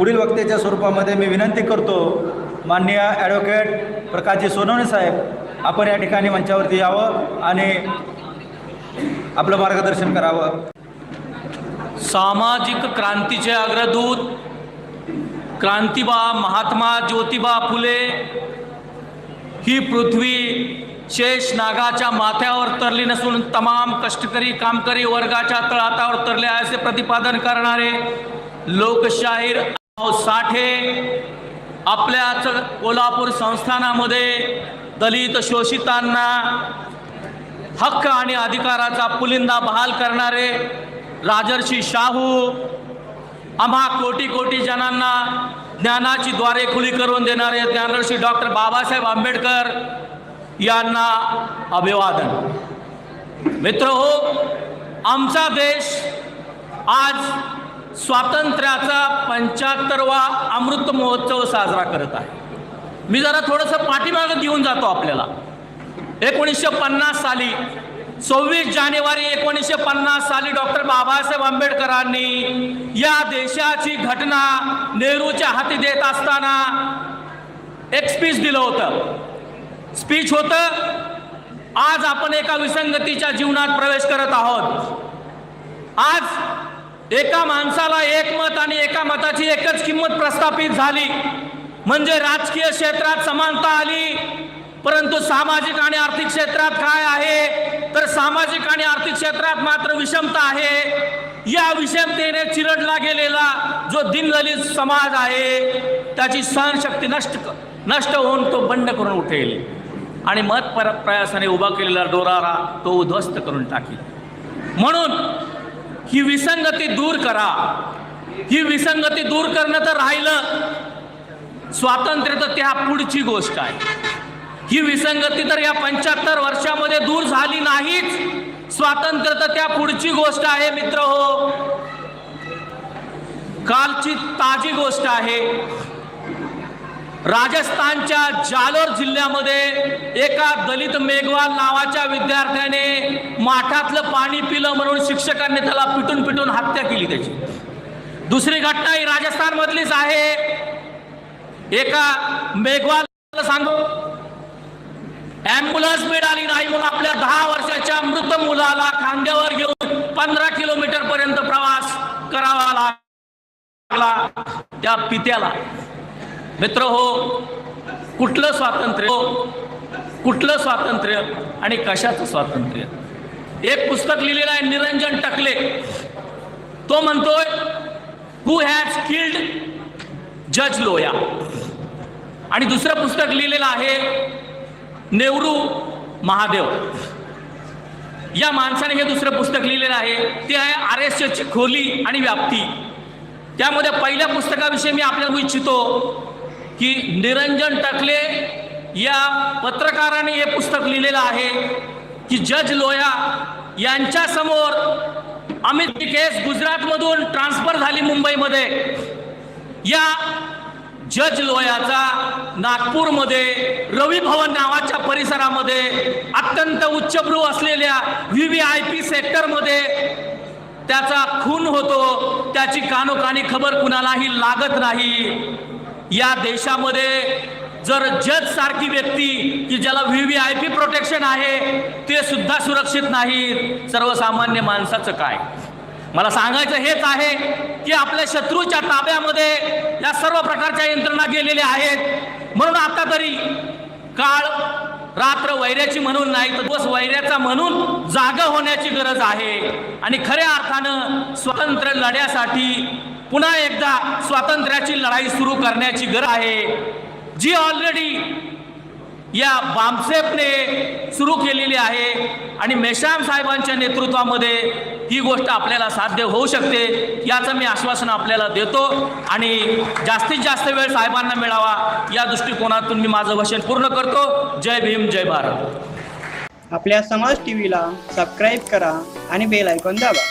पुढील वक्त्याच्या स्वरूपामध्ये मी विनंती करतो माननीय ॲडव्होकेट प्रकाशजी सोनवणे साहेब आपण या ठिकाणी मंचावरती यावं आणि आपलं मार्गदर्शन करावं. सामाजिक क्रांतीचे अग्रदूत क्रांतिबा महात्मा ज्योतिबा फुले ही पृथ्वी शेष नागाच्या माथ्यावर तरली नसून तमाम कष्टकरी कामकरी वर्गाच्या तळातावर तरले आहे असे प्रतिपादन करणारे लोकशाहीर हो, साठे आपल्याच कोल्हापूर संस्थानामध्ये दलित शोषितांना हक्क आणि अधिकाराचा पुलिंदा बहाल करणारे राजर्षी शाहू आम्हा कोटी कोटी जणांना ज्ञानाची द्वारे खुली करून देणारे ज्ञानर्षी डॉक्टर बाबासाहेब आंबेडकर यांना अभिवादन. मित्र हो आमचा देश आज स्वातंत्र्याचा पंच्याहत्तरवा अमृत महोत्सव साजरा करत आहे. मी जरा थोडंसं पाठीमागं घेऊन जातो आपल्याला. एकोणीसशे पन्नास साली सव्वीस जानेवारी एकोणीसशे पन्नास साली डॉक्टर बाबासाहेब आंबेडकरांनी या देशाची घटना नेहरूच्या हाती देत असताना एक स्पीच दिलं होतं. स्पीच होतं आज आपण एका विसंगतीच्या जीवनात प्रवेश करत आहोत. आज एका माणसाला एक मत आणि एका मताची एकच किंमत प्रस्थापित झाली. म्हणजे राजकीय क्षेत्रात समानता आली. परंतु सामाजिक आणि आर्थिक क्षेत्रात काय आहे? तर सामाजिक आणि आर्थिक क्षेत्रात मात्र विषमता आहे. या विषमतेने चिरडला गेलेला जो दिनदलित समाज आहे त्याची सहनशक्ती नष्ट क- नष्ट होऊन तो बंड करून उठेल. आणि मत परत प्रयासाने उभा केलेला डोरारा तो उद्ध्वस्त करून टाकील. म्हणून ही विसंगती दूर करा. ही विसंगती दूर करणं तर राहिलं. स्वातंत्र्य तर त्या पुढची गोष्ट आहे. ही विसंगती तर या पंच्याहत्तर वर्षामध्ये दूर झाली नाहीच. स्वातंत्र्य तर त्या पुढची गोष्ट आहे मित्र हो. कालची ताजी गोष्ट आहे. राजस्थानच्या जालोर जिल्ह्यामध्ये एका दलित मेघवाल नावाच्या विद्यार्थ्याने माठातलं पाणी पिलं म्हणून शिक्षकांनी त्याला पिटून पिटून हत्या केली त्याची. दुसरी घटना ही राजस्थान मधलीच आहे. एका मेघवाल सांगू ॲम्ब्युलन्स मिळाली नाही म्हणून आपल्या दहा वर्षाच्या मृत मुलाला खांद्यावर घेऊन पंधरा किलोमीटर पर्यंत प्रवास करावा लागला. त्या पित्याला मित्र हो कुठलं स्वातंत्र्य? हो कुठलं स्वातंत्र्य आणि कशाचं स्वातंत्र्य? एक पुस्तक लिहिलेलं आहे निरंजन टकले. तो म्हणतोय हु हॅज किल्ड जज लोया आणि दुसरं पुस्तक लिहिलेलं आहे नेहरू महादेव. या माणसाने हे दुसरं पुस्तक लिहिलेलं आहे ते आहे आर एस एसची खोली आणि व्याप्ती. त्यामध्ये पहिल्या पुस्तकाविषयी मी आपल्याला इच्छितो की निरंजन टकले या पत्रकाराने हे पुस्तक लिहिलेलं आहे की जज लोया यांच्यासमोर अमित केस गुजरातमधून ट्रान्सफर झाली मुंबईमध्ये. या जज लोयाचा नागपूरमध्ये रवी भवन नावाच्या परिसरामध्ये अत्यंत उच्चभ्रू असलेल्या व्ही व्ही आय पी सेक्टरमध्ये त्याचा खून होतो. त्याची कानोकानी खबर कुणालाही लागत नाही. या देशामध्ये जर जज सारखी व्यक्ती की ज्याला V V I P protection आहे ते सुद्धा सुरक्षित नाही सर्वसामान्य माणसाचं काय? मला सांगायचं हेच आहे की आपल्या शत्रूच्या ताब्यामध्ये या सर्व प्रकारच्या यंत्रणा गेलेल्या आहेत. म्हणून आता तरी काळ रात्र वैऱ्याची म्हणून नाही तर दिवस वैऱ्याचा म्हणून जागा होण्याची गरज आहे. आणि खऱ्या अर्थानं स्वातंत्र्य लढ्यासाठी पुन्हा एकदा स्वातंत्र्याची लढाई सुरू करण्याची गरज आहे. जी ऑलरेडी या बामसेपने सुरू केलेली आहे आणि मेशाम साहेबांच्या नेतृत्वामध्ये ही गोष्ट आपल्याला साध्य होऊ शकते याचं मी आश्वासन आपल्याला देतो. आणि जास्तीत जास्त वेळ साहेबांना मिळावा या दृष्टिकोनातून मी माझं भाषण पूर्ण करतो. जय भीम जय भारत. आपल्या समाज टीव्हीला सबस्क्राईब करा आणि बेल ऐकून दाबा.